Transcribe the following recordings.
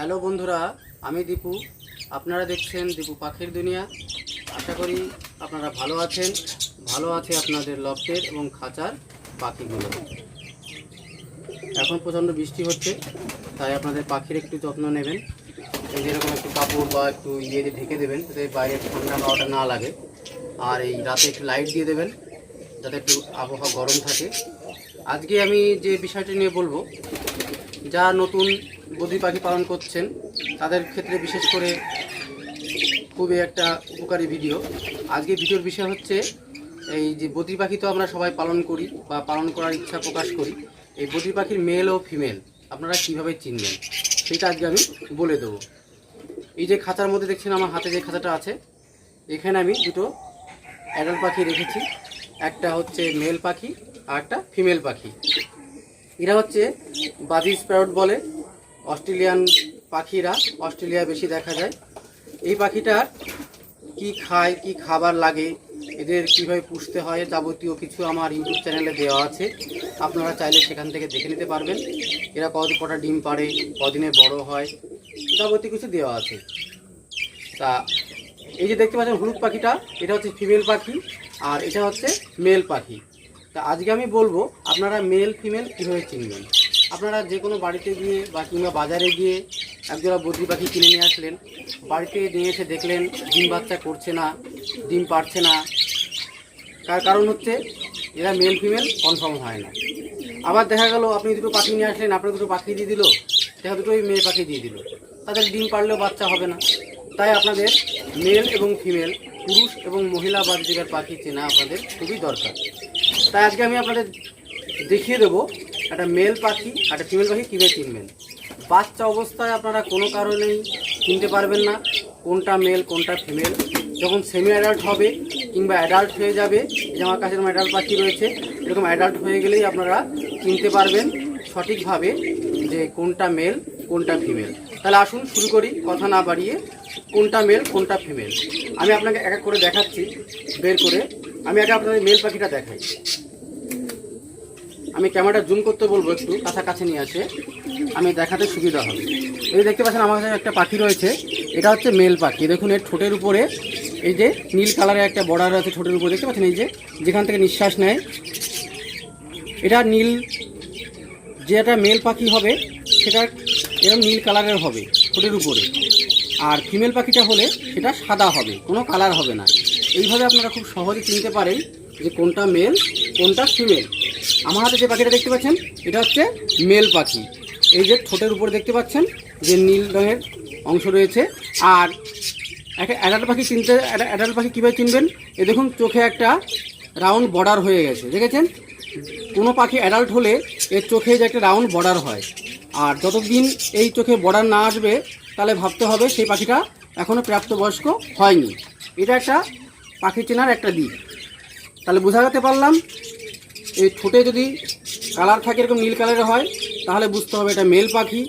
Hello বন্ধুরা, আমি দীপু। আপনারা দেখছেন দীপু পাখির দুনিয়া। আশা করি আপনারা ভালো আছেন। ভালো আছে আপনাদের লফটের এবং খাঁচার পাখিগুলো। এখন প্রচণ্ড বৃষ্টি হচ্ছে, তাই আপনাদের পাখির একটু যত্ন নেবেন। যেরকম একটু কাপড় বা একটু ইয়ে দিয়ে ঢেকে দেবেন, যাতে বাইরে ঠান্ডা হাওয়াটা না লাগে। আর এই রাতে একটু লাইট দিয়ে দেবেন, যাতে একটু আবহাওয়া গরম থাকে। আজকে আমি যে বিষয়টি নিয়ে বলব, যা নতুন বদ্রি পাখি পালন করছেন, তাদের ক্ষেত্রে বিশেষ করে খুবই একটা উপকারী ভিডিও। আজকে ভিডিওর বিষয় হচ্ছে, এই যে বদ্রি পাখি তো আমরা সবাই পালন করি বা পালন করার ইচ্ছা প্রকাশ করি, এই বদ্রি পাখির মেল ও ফিমেল আপনারা কীভাবে চিনবেন? সেটা আজকে আমি বলে দেবো। এই যে খাতার মধ্যে দেখছেন আমার হাতে যে খাতাটা আছে, এখানে আমি দুটো অ্যাডাল্ট পাখি রেখেছি। একটা হচ্ছে মেল পাখি আর একটা ফিমেল পাখি। এরা হচ্ছে বাজি স্প্যারট বলে অস্ট্রেলিয়ান পাখিরা, অস্ট্রেলিয়া বেশি দেখা যায়। এই পাখিটার কি খায়, কি খাবার লাগে, এদের কীভাবে পুষতে হয় যাবতীয় কিছু আমার ইউটিউব চ্যানেলে দেওয়া আছে। আপনারা চাইলে সেখান থেকে দেখে নিতে পারবেন। এরা কত কটা ডিম পাড়ে, কদিনে বড় হয়, যাবতীয় কিছু দেওয়া আছে। তা, এই যে দেখতে পাচ্ছেন হলুদ পাখিটা, এটা হচ্ছে ফিমেল পাখি, আর এটা হচ্ছে মেল পাখি। তা, আজকে আমি বলব আপনারা মেল, ফিমেল কীভাবে চিনবেন? আপনারা যে কোনো বাড়িতে গিয়ে বা কিংবা বাজারে গিয়ে একজোড়া বদ্রি পাখি কিনে নিয়ে আসলেন, বাড়িতে নিয়ে এসে দেখলেন ডিম বাচ্চা করছে না, ডিম পারছে না। তার কারণ হচ্ছে এরা মেল ফিমেল কনফার্ম হয় না। আবার দেখা গেল আপনি দুটো পাখি নিয়ে আসলেন আপনার দুটো পাখি দিয়ে দিল, দেখা দুটোই মেয়ে পাখি দিয়ে দিল। তাদের ডিম পারলেও বাচ্চা হবে না। তাই আপনাদের মেল এবং ফিমেল পুরুষ এবং মহিলা বাদ্যিকার পাখি চেনা আপনাদের খুবই দরকার। তাই আজকে আমি আপনাদের দেখিয়ে দেবো একটা মেল পাখি একটা ফিমেল পাখি কীভাবে কিনবেন বাচ্চা অবস্থায় আপনারা কোনো কারণেই কিনতে পারবেন না কোনটা মেল কোনটা ফিমেল যখন সেমি অ্যাডাল্ট হবে কিংবা অ্যাডাল্ট হয়ে যাবে যে আমার কাছে অ্যাডাল্ট পাখি রয়েছে, এরকম অ্যাডাল্ট হয়ে গেলেই আপনারা কিনতে পারবেন সঠিকভাবে যে কোনটা মেল কোনটা ফিমেল তাহলে আসুন শুরু করি, কথা না বাড়িয়ে কোনটা মেল কোনটা ফিমেল আমি আপনাকে এক এক করে দেখাচ্ছি, বের করে। আমি আগে আপনাদের মেল পাখিটা দেখাই। আমি ক্যামেরাটা জুম করতে বলব একটু, কাছাকাছি নিয়ে আসে। আমি দেখাতে সুবিধা হবে। এই দেখতে পাচ্ছেন, আমার কাছে একটা পাখি রয়েছে। এটা হচ্ছে মেল পাখি। দেখুন, এর ঠোঁটের উপরে এই যে নীল কালারের একটা বর্ডার আছে ঠোঁটের উপরে। দেখতে পাচ্ছেন, এই যে যেখান থেকে নিঃশ্বাস নেয়। এটা নীল, যে একটা মেল পাখি হবে, সেটা এরকম নীল কালারের হবে ঠোঁটের উপরে। আর ফিমেল পাখিটা হলে সেটা সাদা হবে, কোনো কালার হবে না। এইভাবে আপনারা খুব সহজে চিনতে পারেন যে কোনটা মেল কোনটা? ফিমেল আমার হাতে যে পাখিটা দেখতে পাচ্ছেন, এটা হচ্ছে মেল পাখি। এই যে ঠোঁটের উপর দেখতে পাচ্ছেন, যে নীল রঙের অংশ রয়েছে। আর একটা অ্যাডাল্ট পাখি চিনতে অ্যাডাল্ট পাখি কীভাবে চিনবেন এ দেখুন, চোখে একটা রাউন্ড বর্ডার হয়ে গেছে, দেখেছেন? কোনো পাখি অ্যাডাল্ট হলে এর চোখে যে একটা রাউন্ড বর্ডার হয়। আর যতদিন এই চোখে বর্ডার না আসবে, তাহলে ভাবতে হবে সেই পাখিটা এখনও প্রাপ্তবয়স্ক হয়নি। এটা একটা পাখি চেনার একটা দিক। তাহলে বোঝা যেতে পারলাম এই ঠোঁটে যদি কালার থাকে এরকম নীল কালারের হয়, তাহলে বুঝতে হবে এটা মেল পাখি।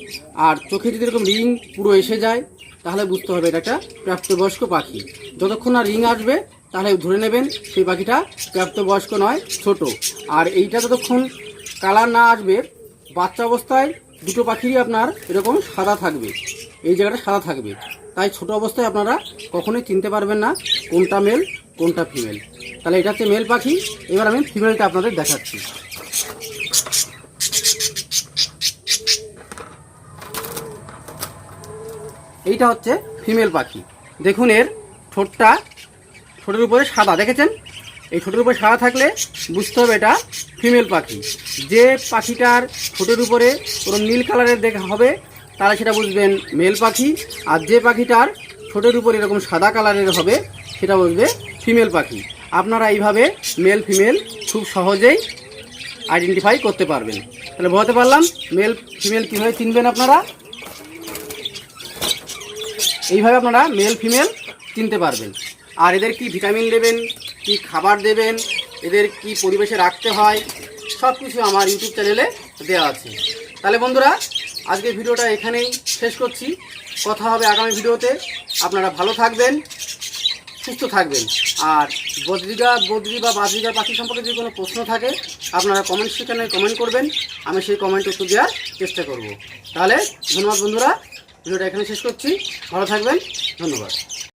আর চোখে যদি এরকম রিং পুরো এসে যায়, তাহলে বুঝতে হবে এটা একটা প্রাপ্তবয়স্ক পাখি। যতক্ষণ না রিং আসবে, তাহলে ধরে নেবেন সেই পাখিটা প্রাপ্তবয়স্ক নয়, ছোট। আর এইটা যতক্ষণ কালার না আসবে, বাচ্চা অবস্থায় দুটো পাখিরই আপনার এরকম সাদা থাকবে। এই জায়গাটা সাদা থাকবে। তাই ছোট অবস্থায় আপনারা কখনোই চিনতে পারবেন না কোনটা মেল, কোনটা ফিমেল। তাহলে এটা হচ্ছে মেল পাখি। এবার আমি ফিমেলটা আপনাদের দেখাচ্ছি। এইটা হচ্ছে ফিমেল পাখি। দেখুন এর ঠোঁটটা, ঠোঁটের উপরে সাদা, দেখেছেন? এই ঠোঁটের উপরে সাদা থাকলে বুঝতে হবে এটা ফিমেল পাখি। যে পাখিটার ঠোঁটের উপরে পুরো নীল কালারের দেখা হবে, তারা সেটা বুঝবেন মেল পাখি। আর যে পাখিটার ঠোঁটের উপরে এরকম সাদা কালারের হবে, সেটা বুঝবে ফিমেল পাখি। আপনারা এইভাবে মেল ফিমেল খুব সহজেই আইডেন্টিফাই করতে পারবেন। তাহলে বোঝাতে পারলাম মেল ফিমেল কীভাবে চিনবেন আপনারা? এইভাবে আপনারা মেল ফিমেল চিনতে পারবেন। আর এদের কি ভিটামিন দেবেন, কি খাবার দেবেন, এদের কি পরিবেশে রাখতে হয় সব কিছু আমার ইউটিউব চ্যানেলে দেওয়া আছে। তাহলে বন্ধুরা আজকে ভিডিওটা এখানেই শেষ করছি। কথা হবে আগামী ভিডিওতে। আপনারা ভালো থাকবেন। সুস্থ থাকবেন। আর বদ্রিকা, বদ্রি বা বাদ্রিকা পাখি সম্পর্কে যদি কোনো প্রশ্ন থাকে, আপনারা কমেন্ট সেখানে কমেন্ট করবেন। আমি সেই কমেন্ট উত্তর দেওয়ার চেষ্টা করব। তাহলে, ধন্যবাদ বন্ধুরা। ভিডিওটা এখানে শেষ করছি। ভালো থাকবেন। ধন্যবাদ।